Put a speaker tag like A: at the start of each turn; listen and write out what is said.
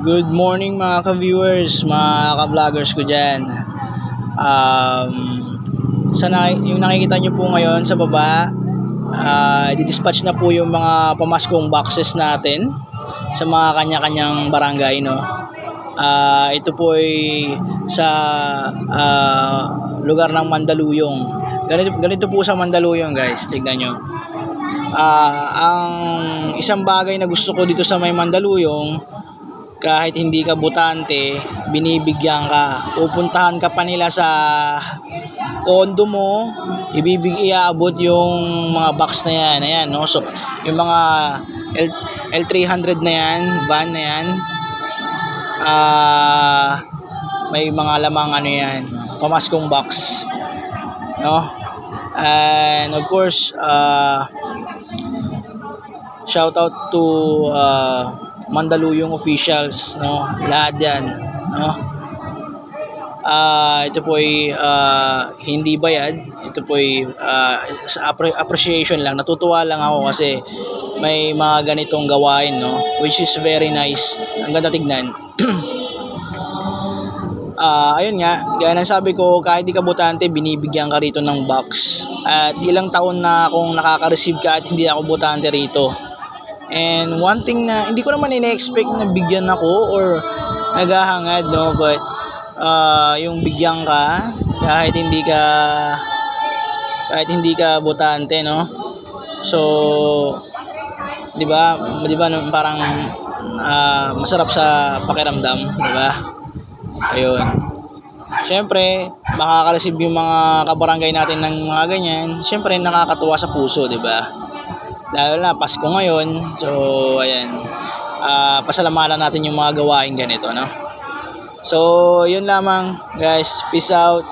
A: Good morning mga ka-viewers, mga ka-vloggers ko dyan. Um, sa na, yung nakikita nyo po ngayon sa baba, uh, dispatch na po yung mga pamaskong boxes natin sa mga kanya-kanyang barangay. No? Ah, ito po ay sa ah, lugar ng Mandaluyong. Ganito, ganito po sa Mandaluyong guys, tignan nyo. Ah, ang isang bagay na gusto ko dito sa may Mandaluyong, kahit hindi ka butante, binibigyan ka. Pupuntahan ka pa nila sa kondo mo, ibibig iaabot yung mga box na yan. Ayan, no? So, yung mga L, L300 na yan, van na yan, ah, may mga lamang ano yan, pamaskong box. No? And of course, uh, shout out to uh, Mandaluyong officials, no? Lahat 'yan, no? Ah, ito po ay ah, hindi bayad. Ito po ay appre- appreciation lang. Natutuwa lang ako kasi may mga ganitong gawain, no? Which is very nice. Ang ganda tignan. Ah, ayun nga, gaya ng sabi ko, kahit di ka botante, binibigyan ka rito ng box. At ilang taon na akong nakaka-receive ka at hindi ako botante rito. And one thing na hindi ko naman ina-expect na bigyan ako or naghahangad, no? But ah, yung bigyan ka kahit hindi ka kahit hindi ka botante, no? So, 'di ba? 'Di ba parang ah, masarap sa pakiramdam, 'di ba? Ayun. Siyempre, makaka-receive yung mga kabarangay natin ng mga ganyan. Siyempre, nakakatuwa sa puso, 'di ba? Lalo na Pasko ngayon. So, ayan. Ah, pasalamatan natin yung mga gawain ganito, no? So, yun lamang, guys. Peace out.